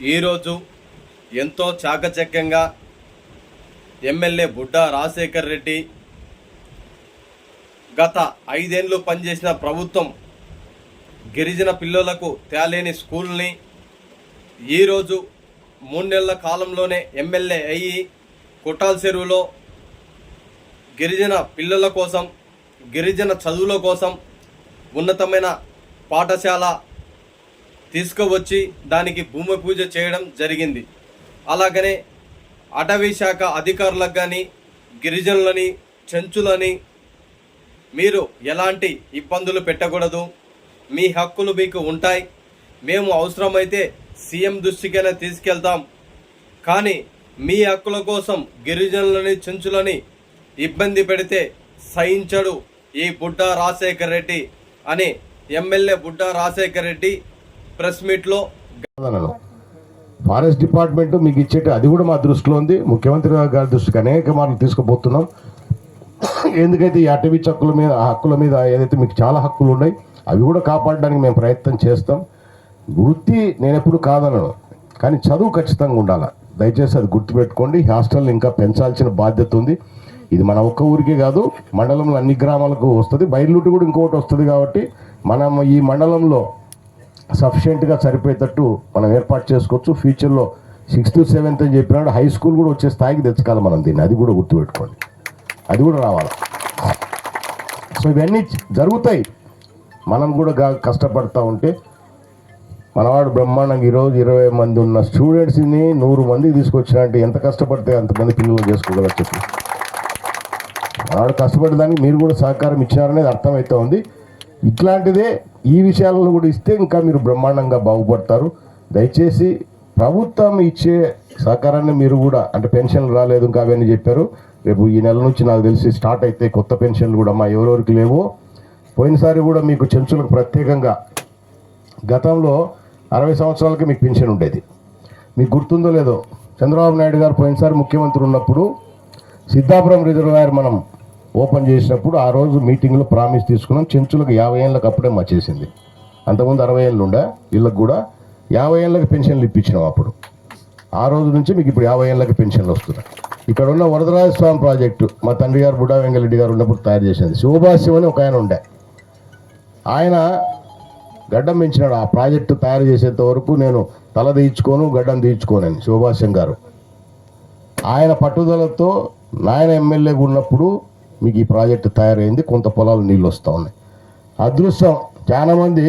ఈరోజు ఎంతో చాకచక్యంగా ఎమ్మెల్యే బుడ్డా రాజశేఖర్ రెడ్డి గత ఐదేండ్లు పనిచేసిన ప్రభుత్వం గిరిజన పిల్లలకు తేలేని స్కూల్ని ఈరోజు మూడు నెలల కాలంలోనే ఎమ్మెల్యే అయ్యి కొట్టాల చెరువులో గిరిజన పిల్లల కోసం గిరిజన చదువుల కోసం ఉన్నతమైన పాఠశాల తీసుకువచ్చి దానికి భూమి పూజ చేయడం జరిగింది. అలాగనే అటవీ శాఖ అధికారులకు కానీ గిరిజనులని చెంచులని మీరు ఎలాంటి ఇబ్బందులు పెట్టకూడదు. మీ హక్కులు మీకు ఉంటాయి. మేము అవసరమైతే సీఎం దృష్టికైనా తీసుకెళ్తాం. కానీ మీ హక్కుల కోసం గిరిజనులని చెంచులని ఇబ్బంది పెడితే సహించడు ఈ బుడ్డా రాజశేఖర్ రెడ్డి అని ఎమ్మెల్యే బుడ్డా రాజశేఖర్ రెడ్డి ప్రెస్ మీట్లో ఫారెస్ట్ డిపార్ట్మెంట్ మీకు ఇచ్చేటి అది కూడా మా దృష్టిలో ఉంది. ముఖ్యమంత్రి గారి దృష్టికి అనేక మార్లు తీసుకుపోతున్నాం. ఎందుకైతే ఈ అటవీ చక్కుల మీద ఆ హక్కుల మీద ఏదైతే మీకు చాలా హక్కులు ఉన్నాయి అవి కూడా కాపాడడానికి మేము ప్రయత్నం చేస్తాం. వృత్తి నేను ఎప్పుడు కాదనను కానీ చదువు ఖచ్చితంగా ఉండాలి. దయచేసి అది గుర్తుపెట్టుకోండి. హాస్టల్ని ఇంకా పెంచాల్సిన బాధ్యత ఉంది. ఇది మన ఒక్క ఊరికే కాదు మండలంలో అన్ని గ్రామాలకు వస్తుంది. బయలుటి కూడా ఇంకొకటి వస్తుంది కాబట్టి మనం ఈ మండలంలో సఫిషియెంట్గా సరిపోయేటట్టు మనం ఏర్పాటు చేసుకోవచ్చు. ఫ్యూచర్లో సిక్స్త్ సెవెంత్ అని చెప్పినాడు. హై స్కూల్ కూడా వచ్చే స్థాయికి తెచ్చుకోవాలి మనం దీన్ని. అది కూడా గుర్తుపెట్టుకోండి. అది కూడా రావాలి. సో ఇవన్నీ జరుగుతాయి. మనం కూడా కష్టపడతా ఉంటే మనవాడు బ్రహ్మాండంగా ఈరోజు ఇరవై మంది ఉన్న స్టూడెంట్స్ని నూరు మందికి తీసుకొచ్చినట్టు ఎంత కష్టపడితే అంతమంది పిల్లలు చేసుకోగలరు చెప్పి. మనవాడు కష్టపడేదానికి మీరు కూడా సహకారం ఇచ్చినారనేది అర్థమవుతా ఉంది. ఇట్లాంటిదే ఈ విషయాలను కూడా ఇస్తే ఇంకా మీరు బ్రహ్మాండంగా బాగుపడతారు. దయచేసి ప్రభుత్వం ఇచ్చే సహకారాన్ని మీరు కూడా అంటే పెన్షన్లు రాలేదు ఇంకా అవన్నీ చెప్పారు. రేపు ఈ నెల నుంచి నాకు తెలిసి స్టార్ట్ అయితే కొత్త పెన్షన్లు కూడా మా ఎవరెవరికి లేవో. పోయినసారి కూడా మీకు చెంచులకు ప్రత్యేకంగా గతంలో అరవై సంవత్సరాలకి మీకు పెన్షన్ ఉండేది. మీకు గుర్తుందో లేదో చంద్రబాబు నాయుడు గారు పోయినసారి ముఖ్యమంత్రి ఉన్నప్పుడు సిద్ధాపురం రిజర్వాయర్ మనం ఓపెన్ చేసినప్పుడు ఆ రోజు మీటింగ్లో ప్రామిస్ తీసుకున్నాం. చెంచులకు యాభై ఏళ్ళకి అప్పుడే మచ్చేసింది అంతకుముందు అరవై ఏళ్ళు ఉండే వీళ్ళకి కూడా యాభై ఏళ్ళకి పెన్షన్లు ఇప్పించినాం అప్పుడు. ఆ రోజు నుంచి మీకు ఇప్పుడు యాభై ఏళ్ళకి పెన్షన్లు వస్తున్నాయి. ఇక్కడ ఉన్న వరదరాజ స్వామి ప్రాజెక్టు మా తండ్రి గారు బుడా వెంగళరెడ్డి గారు ఉన్నప్పుడు తయారు చేసింది. శివభాష్యం అని ఒక ఆయన ఉండే. ఆయన గడ్డం పెంచినాడు. ఆ ప్రాజెక్టు తయారు చేసేంత వరకు నేను తల తీయించుకోను గడ్డం తీయించుకోనని శివభాష్యం గారు. ఆయన పట్టుదలతో నాయన ఎమ్మెల్యేగా ఉన్నప్పుడు మీకు ఈ ప్రాజెక్టు తయారైంది కొంత పొలాలు నీళ్ళు వస్తూ ఉన్నాయి అదృష్టం చాలామంది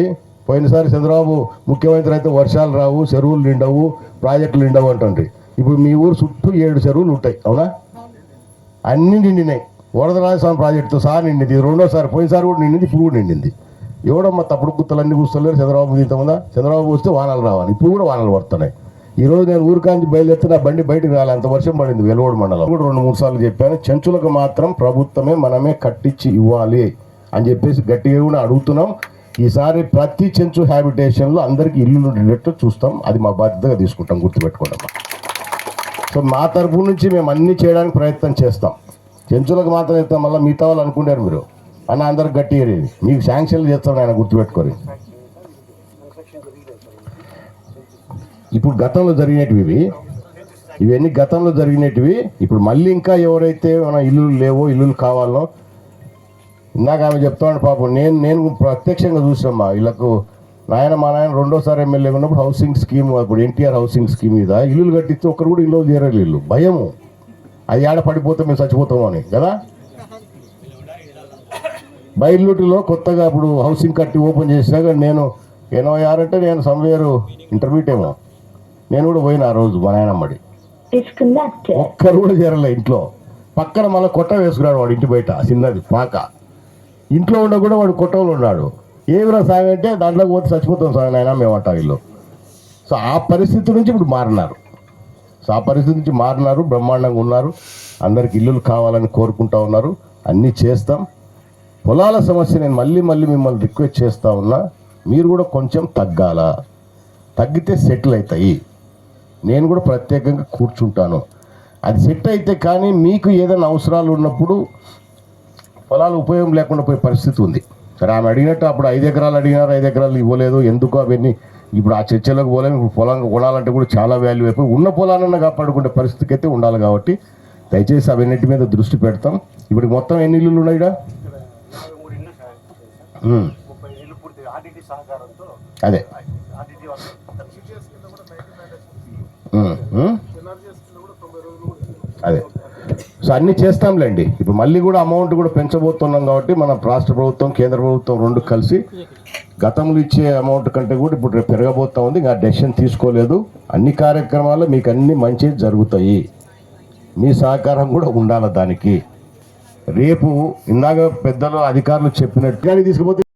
పోయినసారి చంద్రబాబు ముఖ్యమంత్రి అయితే వర్షాలు రావు చెరువులు నిండవు ప్రాజెక్టులు నిండవు అంటుంది ఇప్పుడు మీ ఊరు చుట్టూ ఏడు చెరువులు ఉంటాయి అవునా? అన్నీ నిండినాయి. వరదరాజస్వామి ప్రాజెక్టుతో సహా నిండింది. ఇది రెండోసారి పోయినసారి కూడా నిండింది ఇప్పుడు కూడా నిండింది. ఎవడమ్మా తప్పుడు గుత్తలు అన్ని కూర్చోలేరు చంద్రబాబు ఇంతమందా చంద్రబాబు వస్తే వానలు రావాలి ఇప్పుడు కూడా వానలు పడుతున్నాయి. ఈ రోజు నేను ఊరికాంచి బయలుదేరితే నా బండి బయటకు రాలి. అంత వర్షం పడింది వెలువడు మండలం. కూడా రెండు మూడు సార్లు చెప్పాను. చెంచులకు మాత్రం ప్రభుత్వమే మనమే కట్టించి ఇవ్వాలి అని చెప్పేసి గట్టిగా కూడా అడుగుతున్నాం. ఈసారి ప్రతి చెంచు హ్యాబిటేషన్లో అందరికీ ఇల్లు ఉండేటట్టు చూస్తాం. అది మా బాధ్యతగా తీసుకుంటాం. గుర్తుపెట్టుకోవడం సో మా తరపు నుంచి మేము అన్నీ చేయడానికి ప్రయత్నం చేస్తాం. చెంచులకు మాత్రం ఇస్తాం మళ్ళీ మిగతా వాళ్ళు అనుకుంటారు మీరు. అన్న అందరికి గట్టి మీకు శాంక్షన్లు చేస్తాం ఆయన గుర్తుపెట్టుకోరు. ఇప్పుడు గతంలో జరిగినటివి ఇవి. ఇవన్నీ గతంలో జరిగినటివి. ఇప్పుడు మళ్ళీ ఇంకా ఎవరైతే మన ఇల్లులు లేవో ఇల్లులు కావాలో ఇందాక ఆమె చెప్తాను పాపం. నేను నేను ప్రత్యక్షంగా చూసామ్మా వీళ్ళకు నాయన మా నాయన రెండోసారి ఎమ్మెల్యే ఉన్నప్పుడు హౌసింగ్ స్కీమ్ ఇప్పుడు ఎన్టీఆర్ హౌసింగ్ స్కీమ్ మీద ఇల్లులు కట్టిస్తే ఒక్కరు కూడా ఇల్లు చేరలేదు ఇల్లు భయము. అది ఆడ పడిపోతే మేము చచ్చిపోతాము అని కదా? బయలుటిలో కొత్తగా ఇప్పుడు హౌసింగ్ కట్టి ఓపెన్ చేసినాక నేను ఎనభై ఆరు అంటే నేను సమ్వేర్ ఇంటర్మీడియట్ ఏమో. నేను కూడా పోయిన ఆ రోజు మా నాయనమ్మడి. disconnected. ఒక్కరు కూడా చేరలే ఇంట్లో. పక్కన మళ్ళీ కొట్ట వేసుకున్నాడు వాడు ఇంటి బయట చిన్నది పాక. ఇంట్లో ఉండ కూడా వాడు కొట్టంలో ఉన్నాడు. ఏమిరా సాయం అంటే దాంట్లోకి పోతే చచ్చిపోతాం సాయం నాయన మేము అంటాం వీళ్ళు. సో ఆ పరిస్థితి నుంచి ఇప్పుడు మారినారు. సో ఆ పరిస్థితి నుంచి మారినారు బ్రహ్మాండంగా ఉన్నారు. అందరికి ఇల్లులు కావాలని కోరుకుంటా ఉన్నారు. అన్నీ చేస్తాం. పొలాల సమస్య నేను మళ్ళీ మళ్ళీ మిమ్మల్ని రిక్వెస్ట్ చేస్తా ఉన్నా. మీరు కూడా కొంచెం తగ్గాల? తగ్గితే సెటిల్ అవుతాయి. నేను కూడా ప్రత్యేకంగా కూర్చుంటాను. అది సెట్ అయితే కానీ మీకు ఏదైనా అవసరాలు ఉన్నప్పుడు పొలాలు ఉపయోగం లేకుండా పోయే పరిస్థితి ఉంది. సరే ఆమె అడిగినట్టు అప్పుడు ఐదు ఎకరాలు అడిగినారు ఐదు ఎకరాలు ఇవ్వలేదు ఎందుకు అవన్నీ ఇప్పుడు ఆ చర్చలకు పోలేము ఇప్పుడు పొలం కొనాలంటే కూడా చాలా వాల్యూ అయిపోయి ఉన్న పొలాలన్నా కాపాడుకునే పరిస్థితికి అయితే ఉండాలి కాబట్టి దయచేసి అవన్నిటి మీద దృష్టి పెడతాం. ఇప్పుడు మొత్తం ఎన్ని ఇల్లులు ఉన్నాయి ఈడ? అదే. సో అన్నీ చేస్తాంలేండి. ఇప్పుడు మళ్ళీ కూడా అమౌంట్ కూడా పెంచబోతున్నాం కాబట్టి మన రాష్ట్ర ప్రభుత్వం కేంద్ర ప్రభుత్వం రెండు కలిసి గతంలో ఇచ్చే అమౌంట్ కంటే కూడా ఇప్పుడు రేపు పెరగబోతా ఉంది. ఇంకా డెసిషన్ తీసుకోలేదు. అన్ని కార్యక్రమాలు మీకు అన్ని మంచి జరుగుతాయి. మీ సహకారం కూడా ఉండాలి దానికి. రేపు ఇందాక పెద్దలు అధికారులు చెప్పినట్టుగా తీసుకుపోతే